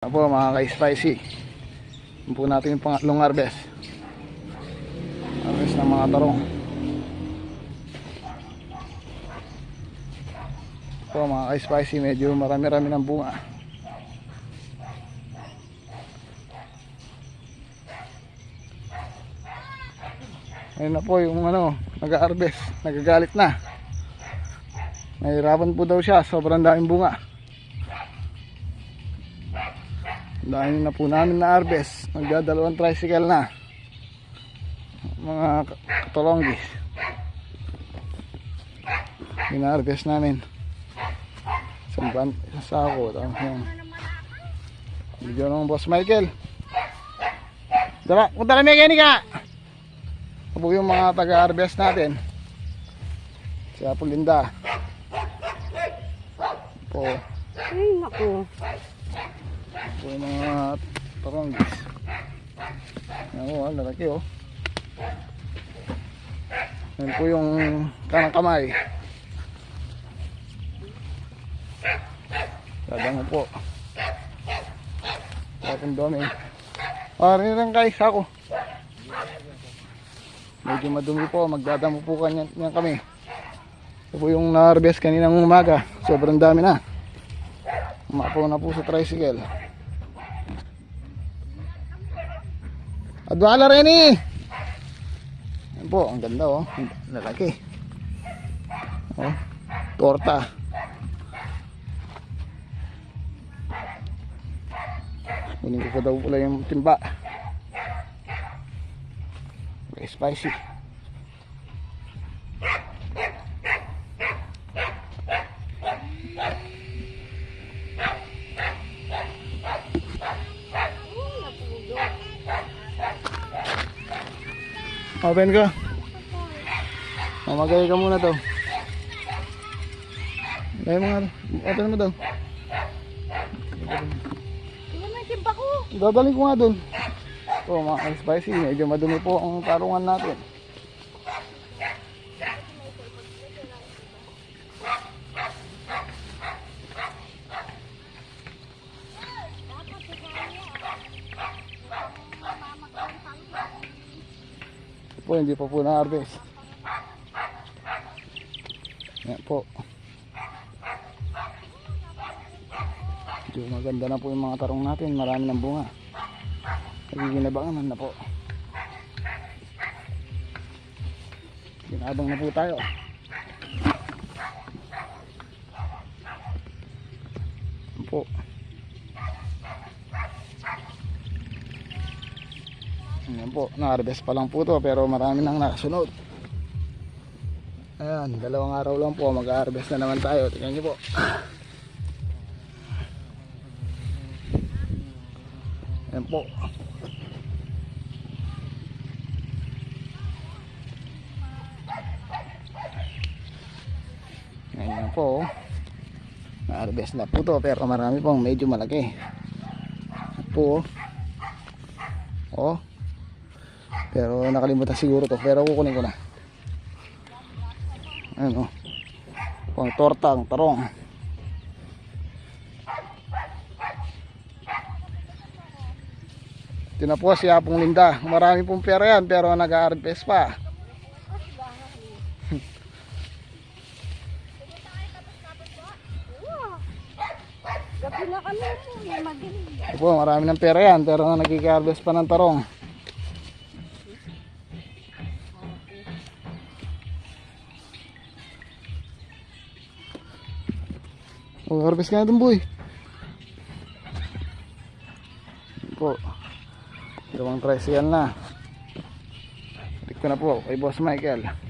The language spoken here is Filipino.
Ano po mga ka-spicy. Po natin yung pangatlong harvest. Harvest ng mga tarong. Po mga ka-spicy medyo marami-rami ng bunga. Ayun na po yung ano, nag-harvest, nagagalit na. Nahirapan po daw siya, sobrang daming bunga. Dahil na po namin na harvest. Magdadalawang tricycle na. Mga k- katolonggis. Ina-harvest namin. Isang ban, isang sako. Tapos yan. Video ng boss Michael. Tara, punta na! Ito po yung mga taga-harvest natin. Si Apo Linda. Po. Ay, naku. Po yung mga taronggis. Yan po, ah, lalaki oh. Yan po yung kanang kamay. Dadang po. Tapos dami. Ah, rin rin kay sako. Medyo madumi po, magdadamo po kanyan, yan kami. Ito po yung na-harvest kaninang umaga. Sobrang dami na. Umapaw na po sa tricycle. Adwala Reni! Yan po, ang ganda oh. Lalaki. Oh, torta. Kunin ko daw pala yung timba. Okay, spicy. Open ka. Mamagay ka muna daw. Dahil mga, open mo daw. Timba ko. Ko nga dun. Ito mga spicy, medyo madumi po ang tarungan natin. Po, hindi pa po na-harvest. Yan po. Medyo maganda na po yung mga tarong natin. Marami ng bunga. Nagiginabangan na po. Ginabang na po tayo. Yan po. Yan po. Na-harvest pa lang po to pero marami nang nakasunod. Ayan, dalawang araw lang po. Mag-harvest na naman tayo. Tingnan nyo po. Ayan po. Ayan po. Na-harvest na po to pero marami pong medyo malaki. Ayan po. Oh. Pero nakalimutan siguro to pero kukunin ko na. Ayan oh. Pang tortang tarong. Tinapuha si Apong Linda. Marami pong pera yan pero nag-harvest pa. Gabi na kami po. Marami ng pera yan pero nagkika-harvest pa ng tarong. Oh, harvest ka na dun, boy. Po. Dalawang tricycle na. Balik ko na po kay Boss Michael.